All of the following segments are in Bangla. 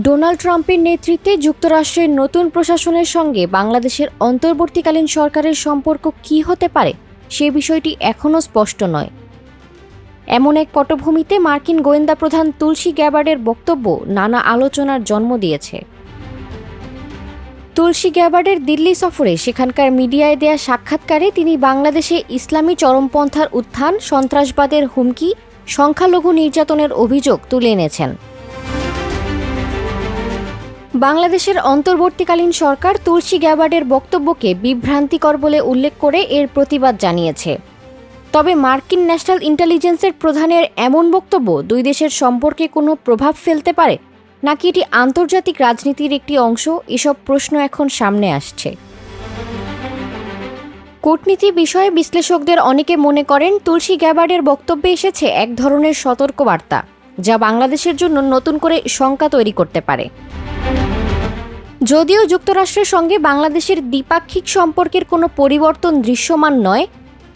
ডোনাল্ড ট্রাম্পের নেতৃত্বে যুক্তরাষ্ট্রের নতুন প্রশাসনের সঙ্গে বাংলাদেশের অন্তর্বর্তীকালীন সরকারের সম্পর্ক কী হতে পারে, সে বিষয়টি এখনও স্পষ্ট নয়। এমন এক পটভূমিতে মার্কিন গোয়েন্দা প্রধান তুলসী গ্যাবার্ডের বক্তব্য নানা আলোচনার জন্ম দিয়েছে। তুলসী গ্যাবার্ডের দিল্লি সফরে সেখানকার মিডিয়ায় দেয়া সাক্ষাৎকারে তিনি বাংলাদেশে ইসলামী চরমপন্থার উত্থান, সন্ত্রাসবাদের হুমকি, সংখ্যালঘু নির্যাতনের অভিযোগ তুলে এনেছেন। বাংলাদেশের অন্তর্বর্তীকালীন সরকার তুলসী গ্যাবার্ডের বক্তব্যকে বিভ্রান্তিকর বলে উল্লেখ করে এর প্রতিবাদ জানিয়েছে। তবে মার্কিন ন্যাশনাল ইন্টেলিজেন্সের প্রধানের এমন বক্তব্য দুই দেশের সম্পর্কে কোনো প্রভাব ফেলতে পারে, নাকি এটি আন্তর্জাতিক রাজনীতির একটি অংশ, এসব প্রশ্ন এখন সামনে আসছে। কূটনীতি বিষয়ে বিশ্লেষকদের অনেকে মনে করেন, তুলসী গ্যাবার্ডের বক্তব্যে এসেছে এক ধরনের সতর্কবার্তা, যা বাংলাদেশের জন্য নতুন করে শঙ্কা তৈরি করতে পারে। যদিও যুক্তরাষ্ট্রের সঙ্গে বাংলাদেশের দ্বিপাক্ষিক সম্পর্কের কোনো পরিবর্তন দৃশ্যমান নয়,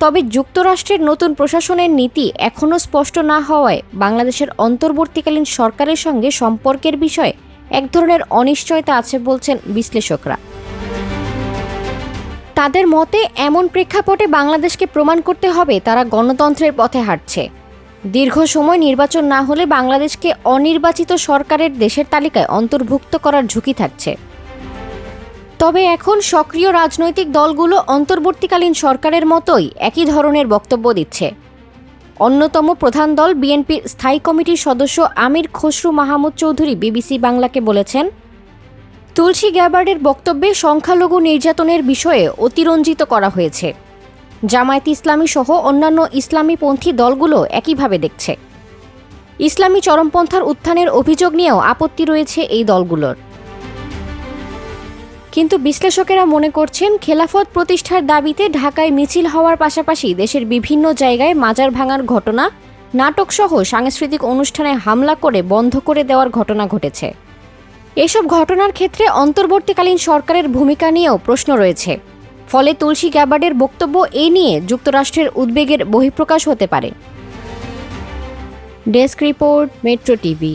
তবে যুক্তরাষ্ট্রের নতুন প্রশাসনের নীতি এখনও স্পষ্ট না হওয়ায় বাংলাদেশের অন্তর্বর্তীকালীন সরকারের সঙ্গে সম্পর্কের বিষয়ে এক ধরনের অনিশ্চয়তা আছে বলছেন বিশ্লেষকরা। তাদের মতে, এমন প্রেক্ষাপটে বাংলাদেশকে প্রমাণ করতে হবে তারা গণতন্ত্রের পথে হাঁটছে। দীর্ঘ সময় নির্বাচন না হলে বাংলাদেশকে অনির্বাচিত সরকারের দেশের তালিকায় অন্তর্ভুক্ত করার ঝুঁকি থাকছে। তবে এখন সক্রিয় রাজনৈতিক দলগুলো অন্তর্বর্তীকালীন সরকারের মতোই একই ধরনের বক্তব্য দিচ্ছে। অন্যতম প্রধান দল বিএনপির স্থায়ী কমিটির সদস্য আমির খসরু মাহমুদ চৌধুরী বিবিসি বাংলাকে বলেছেন, তুলসী গ্যাবার্ডের বক্তব্যে সংখ্যালঘু নির্যাতনের বিষয়ে অতিরঞ্জিত করা হয়েছে। জামায়াত ইসলামী সহ অন্যান্য ইসলামীপন্থী দলগুলো একইভাবে দেখছে। ইসলামী চরমপন্থার উত্থানের অভিযোগ নিয়েও আপত্তি রয়েছে এই দলগুলোর। কিন্তু বিশ্লেষকেরা মনে করছেন খেলাফত প্রতিষ্ঠার দাবিতে ঢাকায় মিছিল হওয়ার পাশাপাশি দেশের বিভিন্ন জায়গায় মাজার ভাঙার ঘটনা, নাটকসহ সাংস্কৃতিক অনুষ্ঠানে হামলা করে বন্ধ করে দেওয়ার ঘটনা ঘটেছে। এসব ঘটনার ক্ষেত্রে অন্তর্বর্তীকালীন সরকারের ভূমিকা নিয়েও প্রশ্ন রয়েছে। ফলে তুলসী গ্যাবার্ডের বক্তব্য এ নিয়ে যুক্তরাষ্ট্রের উদ্বেগের বহিঃপ্রকাশ হতে পারে। Desk report, metro TV.